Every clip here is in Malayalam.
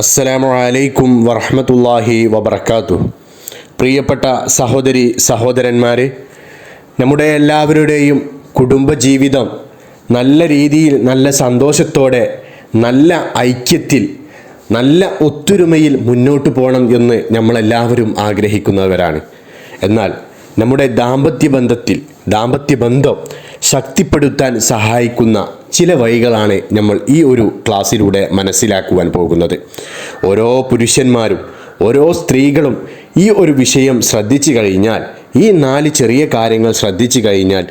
അസ്സലാമു അലൈക്കും വറഹമത്തല്ലാഹി വബർക്കാത്തു പ്രിയപ്പെട്ട സഹോദരി സഹോദരന്മാരെ നമ്മുടെ എല്ലാവരുടെയും കുടുംബജീവിതം നല്ല രീതിയിൽ നല്ല സന്തോഷത്തോടെ നല്ല ഐക്യത്തിൽ നല്ല ഒത്തൊരുമയിൽ മുന്നോട്ട് പോകണം എന്ന് നമ്മളെല്ലാവരും ആഗ്രഹിക്കുന്നവരാണ്. എന്നാൽ നമ്മുടെ ദാമ്പത്യ ബന്ധത്തിൽ ദാമ്പത്യ ബന്ധം ശക്തിപ്പെടുത്താൻ സഹായിക്കുന്ന ചില വഴികളാണ് നമ്മൾ ഈ ഒരു ക്ലാസ്സിലൂടെ മനസ്സിലാക്കുവാൻ പോകുന്നത്. ഓരോ പുരുഷന്മാരും ഓരോ സ്ത്രീകളും ഈ ഒരു വിഷയം ശ്രദ്ധിച്ചു കഴിഞ്ഞാൽ ഈ നാല് ചെറിയ കാര്യങ്ങൾ ശ്രദ്ധിച്ചു കഴിഞ്ഞാൽ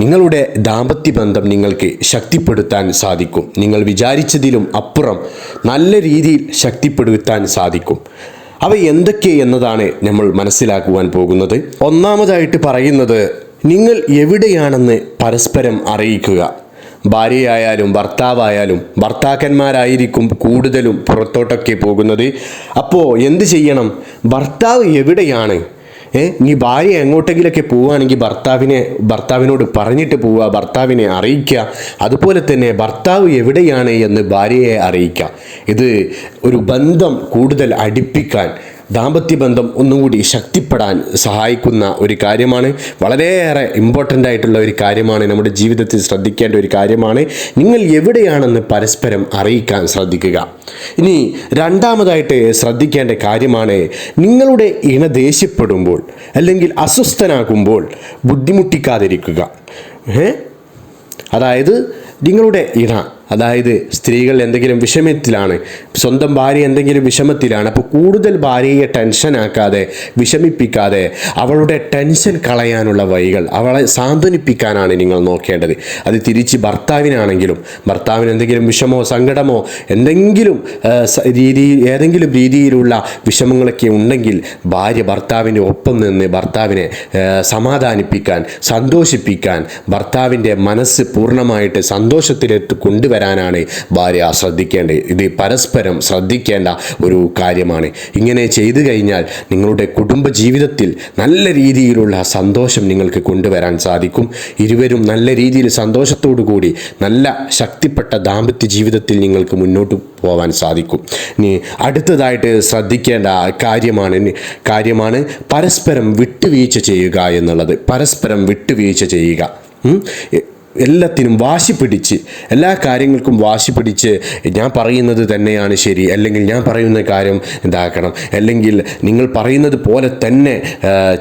നിങ്ങളുടെ ദാമ്പത്യ ബന്ധം നിങ്ങൾക്ക് ശക്തിപ്പെടുത്താൻ സാധിക്കും. നിങ്ങൾ വിചാരിച്ചതിലും അപ്പുറം നല്ല രീതിയിൽ ശക്തിപ്പെടുത്താൻ സാധിക്കും. അവ എന്തൊക്കെ എന്നതാണ് നമ്മൾ മനസ്സിലാക്കുവാൻ പോകുന്നത്? ഒന്നാമതായിട്ട് പറയുന്നത് നിങ്ങൾ എവിടെയാണെന്ന് പരസ്പരം അറിയിക്കുക. ഭാര്യയായാലും ഭർത്താവായാലും ഭർത്താക്കന്മാരായിരിക്കും കൂടുതലും പുറത്തോട്ടൊക്കെ പോകുന്നത്. അപ്പോൾ എന്ത് ചെയ്യണം? ഭർത്താവ് എവിടെയാണ്? ഏ നീ ഭാര്യ എങ്ങോട്ടെങ്കിലൊക്കെ പോവുകയാണെങ്കിൽ ഭർത്താവിനെ ഭർത്താവിനോട് പറഞ്ഞിട്ട് പോവുക ഭർത്താവിനെ അറിയിക്കുക. അതുപോലെ തന്നെ ഭർത്താവ് എവിടെയാണ് എന്ന് ഭാര്യയെ അറിയിക്കുക. ഇത് ഒരു ബന്ധം കൂടുതൽ അടുപ്പിക്കാൻ ദാമ്പത്യ ബന്ധം ഒന്നുകൂടി ശക്തിപ്പെടാൻ സഹായിക്കുന്ന ഒരു കാര്യമാണ്. വളരെയേറെ ഇമ്പോർട്ടന്റ് ആയിട്ടുള്ള ഒരു കാര്യമാണ്. നമ്മുടെ ജീവിതത്തിൽ ശ്രദ്ധിക്കേണ്ട ഒരു കാര്യമാണ്. നിങ്ങൾ എവിടെയാണെന്ന് പരസ്പരം അറിയിക്കാൻ ശ്രദ്ധിക്കുക. ഇനി രണ്ടാമതായിട്ട് ശ്രദ്ധിക്കേണ്ട കാര്യമാണ് നിങ്ങളുടെ ഇണ ദേഷ്യപ്പെടുമ്പോൾ അല്ലെങ്കിൽ അസ്വസ്ഥനാകുമ്പോൾ ബുദ്ധിമുട്ടിക്കാതിരിക്കുക. അതായത് നിങ്ങളുടെ ഇണ അതായത് സ്ത്രീകൾ എന്തെങ്കിലും വിഷമത്തിലാണ് സ്വന്തം ഭാര്യ എന്തെങ്കിലും വിഷമത്തിലാണ് അപ്പോൾ കൂടുതൽ ഭാര്യയെ ടെൻഷനാക്കാതെ വിഷമിപ്പിക്കാതെ അവളുടെ ടെൻഷൻ കളയാനുള്ള വഴികൾ അവളെ സാന്ത്വനിപ്പിക്കാനാണ് നിങ്ങൾ നോക്കേണ്ടത്. അത് തിരിച്ച് ഭർത്താവിനാണെങ്കിലും ഭർത്താവിന് എന്തെങ്കിലും വിഷമോ സങ്കടമോ എന്തെങ്കിലും രീതി ഏതെങ്കിലും രീതിയിലുള്ള വിഷമങ്ങളൊക്കെ ഉണ്ടെങ്കിൽ ഭാര്യ ഭർത്താവിന്റെ ഒപ്പം നിന്ന് ഭർത്താവിനെ സമാധാനിപ്പിക്കാൻ സന്തോഷിപ്പിക്കാൻ ഭർത്താവിന്റെ മനസ്സ് പൂർണമായിട്ട് സന്തോഷത്തിലെത്തി കൊണ്ടുവരാൻ വരാനാണ് ഭാര്യ ശ്രദ്ധിക്കേണ്ടത്. ഇത് പരസ്പരം ശ്രദ്ധിക്കേണ്ട ഒരു കാര്യമാണ്. ഇങ്ങനെ ചെയ്തു കഴിഞ്ഞാൽ നിങ്ങളുടെ കുടുംബ ജീവിതത്തിൽ നല്ല രീതിയിലുള്ള സന്തോഷം നിങ്ങൾക്ക് കൊണ്ടുവരാൻ സാധിക്കും. ഇരുവരും നല്ല രീതിയിൽ സന്തോഷത്തോടു കൂടി നല്ല ശക്തിപ്പെട്ട ദാമ്പത്യ ജീവിതത്തിൽ നിങ്ങൾക്ക് മുന്നോട്ട് പോകാൻ സാധിക്കും. ഇനി അടുത്തതായിട്ട് ശ്രദ്ധിക്കേണ്ട കാര്യമാണ് കാര്യമാണ് പരസ്പരം വിട്ടുവീഴ്ച ചെയ്യുക എന്നുള്ളത്. പരസ്പരം വിട്ടുവീഴ്ച ചെയ്യുക. എല്ലാത്തിനും വാശി പിടിച്ച് എല്ലാ കാര്യങ്ങൾക്കും വാശി പിടിച്ച് ഞാൻ പറയുന്നത് തന്നെയാണ് ശരി. അല്ലെങ്കിൽ ഞാൻ പറയുന്ന കാര്യം ഇതാക്കണം. അല്ലെങ്കിൽ നിങ്ങൾ പറയുന്നത് പോലെ തന്നെ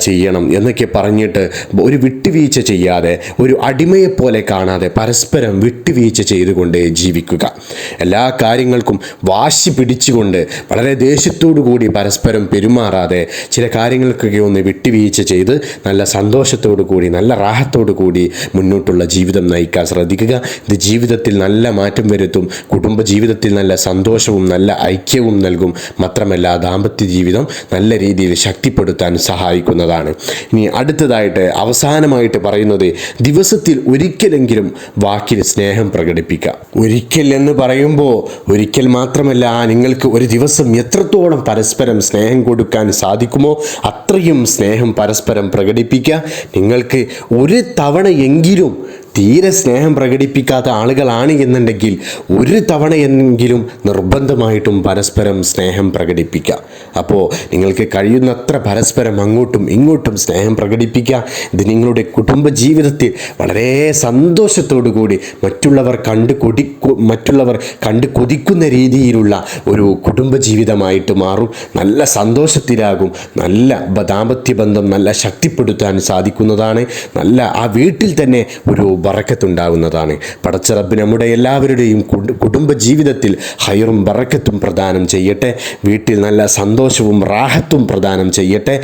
ചെയ്യണം എന്നൊക്കെ പറഞ്ഞിട്ട് ഒരു വിട്ടുവീഴ്ച ചെയ്യാതെ ഒരു അടിമയെപ്പോലെ കാണാതെ പരസ്പരം വിട്ടുവീഴ്ച ചെയ്തുകൊണ്ട് ജീവിക്കുക. എല്ലാ കാര്യങ്ങൾക്കും വാശി പിടിച്ചുകൊണ്ട് വളരെ ദേഷ്യത്തോടു കൂടി പരസ്പരം പെരുമാറാതെ ചില കാര്യങ്ങൾക്കൊക്കെ ഒന്ന് വിട്ടുവീഴ്ച ചെയ്ത് നല്ല സന്തോഷത്തോടു കൂടി നല്ല റാഹത്തോടു കൂടി മുന്നോട്ടുള്ള ജീവിതം ജീവിതം നയിക്കാൻ ശ്രദ്ധിക്കുക. ഇത് ജീവിതത്തിൽ നല്ല മാറ്റം വരുത്തും. കുടുംബ ജീവിതത്തിൽ നല്ല സന്തോഷവും നല്ല ഐക്യവും നൽകും. മാത്രമല്ല ദാമ്പത്യ ജീവിതം നല്ല രീതിയിൽ ശക്തിപ്പെടുത്താൻ സഹായിക്കുന്നതാണ്. ഇനി അടുത്തതായിട്ട് അവസാനമായിട്ട് പറയുന്നത് ദിവസത്തിൽ ഒരിക്കലെങ്കിലും വാക്കിൽ സ്നേഹം പ്രകടിപ്പിക്കുക. ഒരിക്കൽ എന്ന് പറയുമ്പോൾ ഒരിക്കൽ മാത്രമല്ല നിങ്ങൾക്ക് ഒരു ദിവസം എത്രത്തോളം പരസ്പരം സ്നേഹം കൊടുക്കാൻ സാധിക്കുമോ അത്രയും സ്നേഹം പരസ്പരം പ്രകടിപ്പിക്കുക. നിങ്ങൾക്ക് ഒരു തവണ എങ്കിലും തീരെ സ്നേഹം പ്രകടിപ്പിക്കാത്ത ആളുകളാണ് എന്നുണ്ടെങ്കിൽ ഒരു തവണയെങ്കിലും നിർബന്ധമായിട്ടും പരസ്പരം സ്നേഹം പ്രകടിപ്പിക്കുക. അപ്പോൾ നിങ്ങൾക്ക് കഴിയുന്നത്ര പരസ്പരം അങ്ങോട്ടും ഇങ്ങോട്ടും സ്നേഹം പ്രകടിപ്പിക്കുക. ഇത് നിങ്ങളുടെ കുടുംബ ജീവിതത്തിൽ വളരെ സന്തോഷത്തോടു കൂടി മറ്റുള്ളവർ കണ്ട് കൊടി മറ്റുള്ളവർ കണ്ട് കൊതിക്കുന്ന രീതിയിലുള്ള ഒരു കുടുംബ ജീവിതമായിട്ട് മാറും. നല്ല സന്തോഷത്തിലാകും. നല്ല ദാമ്പത്യ ബന്ധം നല്ല ശക്തിപ്പെടുത്താൻ സാധിക്കുന്നതാണ്. നല്ല ആ വീട്ടിൽ തന്നെ ഒരു ബറക്കത്തുണ്ടാവുന്നതാണ് പടച്ചറബ് നമ്മുടെ എല്ലാവരുടെയും കുടുംബ ജീവിതത്തിൽ ഹൈറും ബറക്കത്തും പ്രദാനം ചെയ്യട്ടെ. വീട്ടിൽ നല്ല സന്തോഷവും റാഹത്തും പ്രദാനം ചെയ്യട്ടെ.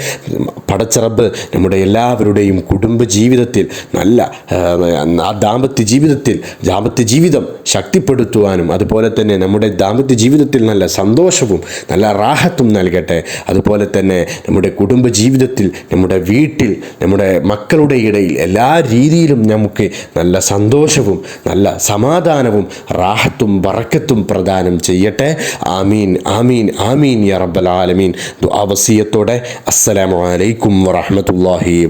പടച്ചറബ് നമ്മുടെ എല്ലാവരുടെയും കുടുംബ ജീവിതത്തിൽ നല്ല ദാമ്പത്യ ജീവിതത്തിൽ ദാമ്പത്യ ജീവിതം ശക്തിപ്പെടുത്തുവാനും അതുപോലെ തന്നെ നമ്മുടെ ദാമ്പത്യ ജീവിതത്തിൽ നല്ല സന്തോഷവും നല്ല റാഹത്തും നൽകട്ടെ. അതുപോലെ തന്നെ നമ്മുടെ കുടുംബ ജീവിതത്തിൽ നമ്മുടെ വീട്ടിൽ നമ്മുടെ മക്കളുടെ ഇടയിൽ എല്ലാ രീതിയിലും നമുക്ക് നല്ല സന്തോഷവും നല്ല സമാധാനവും റാഹത്തും വറക്കത്തും പ്രദാനം ചെയ്യട്ടെ. ആമീൻ ആമീൻ ആമീൻ യ റബ്ബൽ ആലമീൻ. ദുആ വസിയത്തോടെ അസ്സലാമു അലൈക്കും വറഹ്മത്തുള്ളാഹി